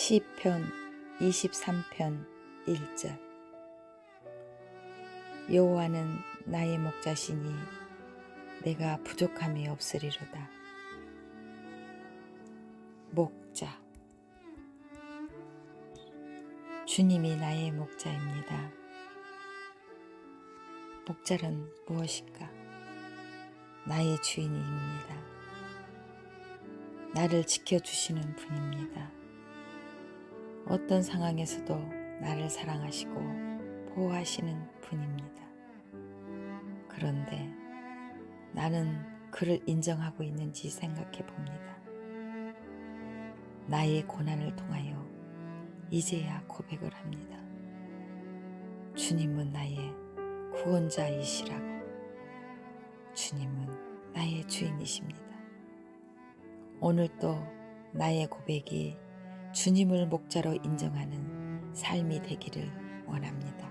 시편 23편 1절 여호와는 나의 목자시니 내가 부족함이 없으리로다. 목자 주님이 나의 목자입니다. 목자는 무엇일까? 나의 주인입니다. 나를 지켜주시는 분입니다. 어떤 상황에서도 나를 사랑하시고 보호하시는 분입니다. 그런데 나는 그를 인정하고 있는지 생각해 봅니다. 나의 고난을 통하여 이제야 고백을 합니다. 주님은 나의 구원자이시라고. 주님은 나의 주인이십니다. 오늘 또 나의 고백이 주님을 목자로 인정하는 삶이 되기를 원합니다.